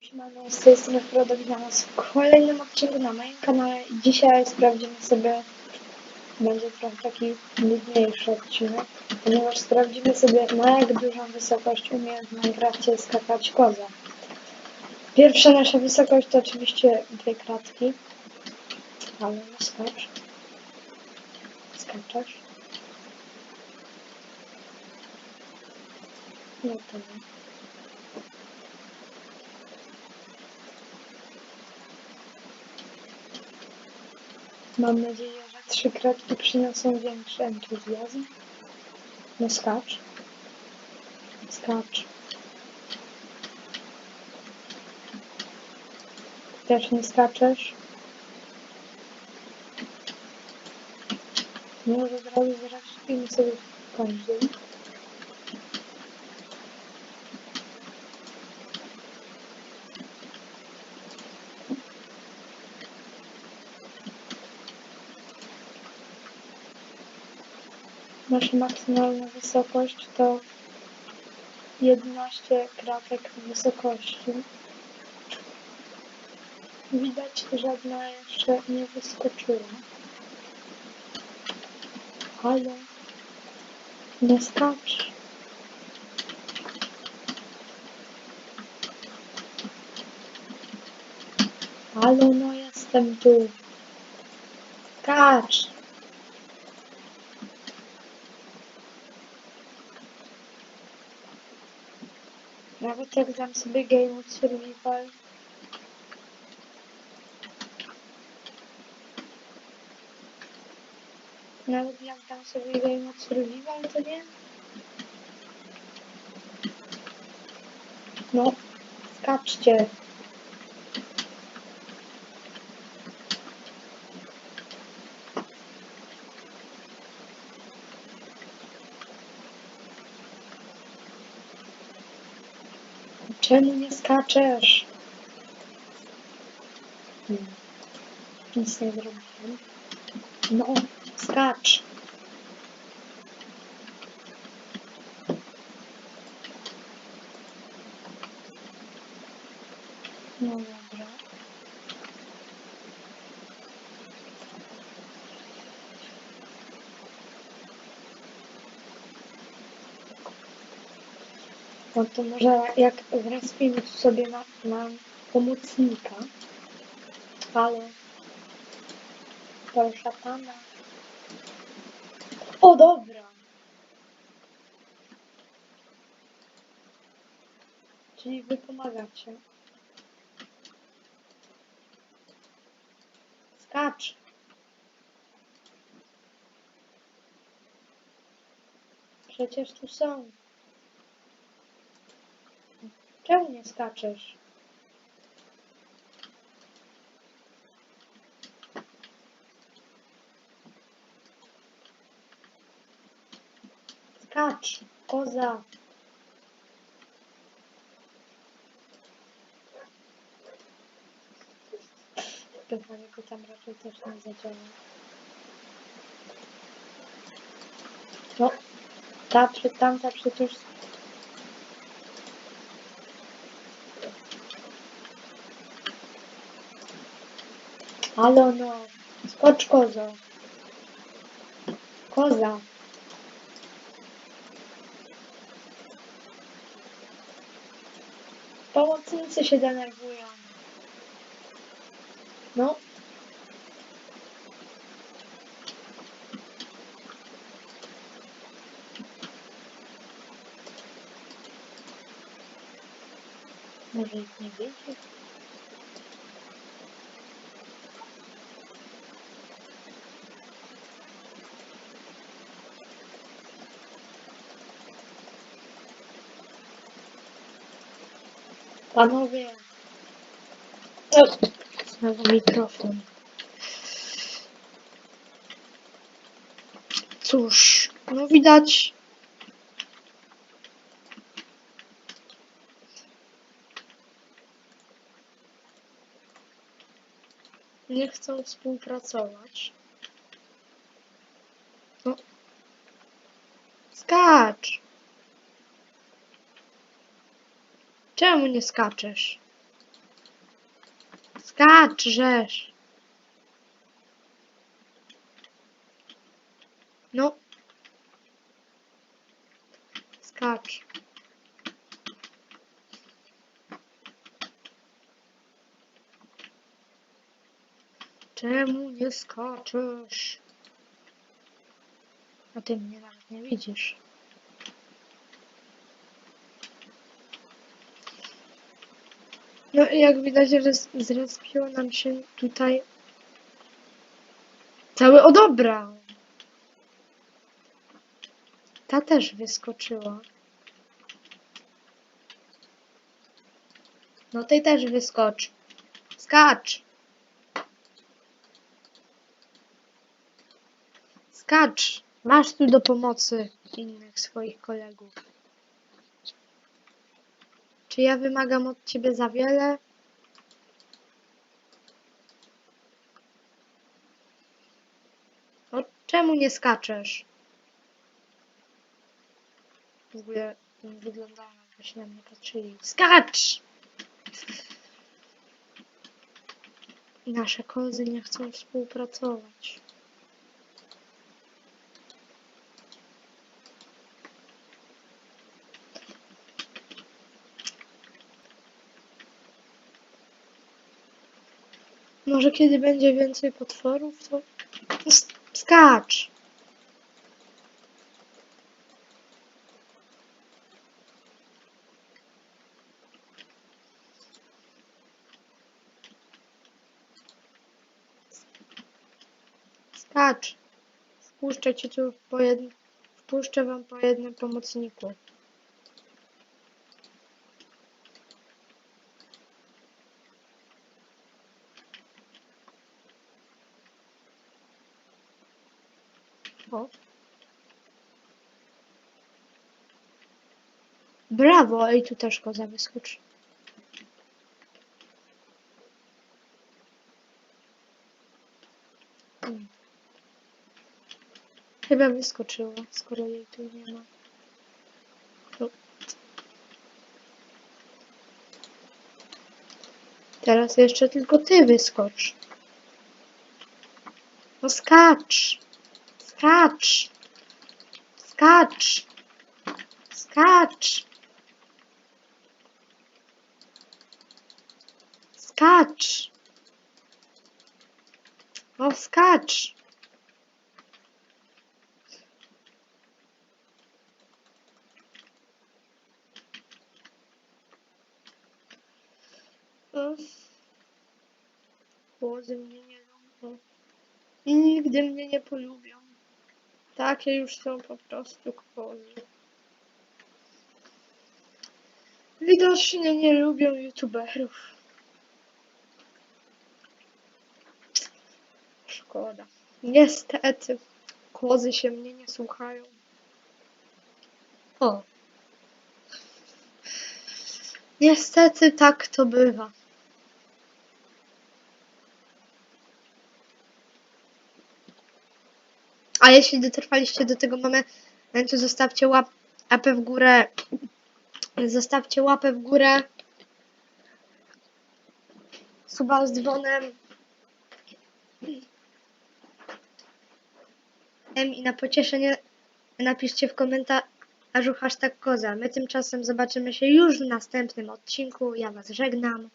Siemano, z tej strony Frodo, witam w kolejnym odcinku na moim kanale dzisiaj sprawdzimy sobie, będzie trochę taki nudniejszy odcinek, ponieważ sprawdzimy sobie na jak dużą wysokość umie w Minecrafcie skakać koza. Pierwsza nasza wysokość to oczywiście dwie kratki, ale no skacz. Skaczesz. No to nie. Mam nadzieję, że trzy kratki przyniosą większy entuzjazm. No skacz. Skacz. Też nie skaczesz. Może od razu zraszczymy sobie kończy. Nasza maksymalna wysokość to 11 kratek wysokości. Widać, żadna jeszcze nie wyskoczyła. Ale nie skacz. Halo, no jestem tu. Skacz. Nawet jak dam sobie Game Survival. Nawet jak dam sobie Game Survival, to nie? No, skaczcie. Czemu nie skaczesz? Hmm. Nic nie zrobiłem. No, skacz. No dobra. No to może jak zrespimy tu sobie na, na pomocnika. Ale to szatana. O dobra! Czyli wy pomagacie. Skacz! Przecież tu są. Czemu nie skaczesz? Skacz, koza. Pytanie go tam raczej też nie zadziała. No, ta, tamta przecież Halo no, skocz kozo. Koza. Pomocnicy się denerwują. No. Może ich nie wiecie? Panowie. Znowu mikrofon. Cóż, no widać. Nie chcą współpracować. No. Skacz! Czemu nie skaczesz? Skacz, żeż. No. Skacz. Czemu nie skaczesz? A ty mnie nawet nie widzisz. No jak widać, że zrespiło nam się tutaj cały o dobra. Ta też wyskoczyła. No tej też wyskocz. Skacz! Skacz! Masz tu do pomocy innych swoich kolegów. Czy ja wymagam od ciebie za wiele? No, czemu nie skaczesz? W ogóle wyglądało, jakbyście na mnie patrzyli. Skacz! Nasze kozy nie chcą współpracować. Może kiedy będzie więcej potworów, to skacz. Skacz. Wpuszczę cię tu po jednym. Wpuszczę wam po jednym pomocniku. O. Brawo, i tu też koza wyskoczy. Mm. Chyba wyskoczyła, skoro jej tu nie ma. Teraz jeszcze tylko ty wyskocz. No skacz! Skacz! Skacz! Skacz! Skacz! No skacz! Głozy mnie nie lubią. I nigdy mnie nie polubią. Takie już są po prostu kozy. Widocznie nie lubią youtuberów. Szkoda. Niestety, kozy się mnie nie słuchają. O. Niestety tak to bywa. A jeśli dotrwaliście do tego momentu, zostawcie łapę w górę. Zostawcie łapę w górę. Suba z dzwonem. I na pocieszenie napiszcie w komentarzu hashtag koza. My tymczasem zobaczymy się już w następnym odcinku. Ja Was żegnam.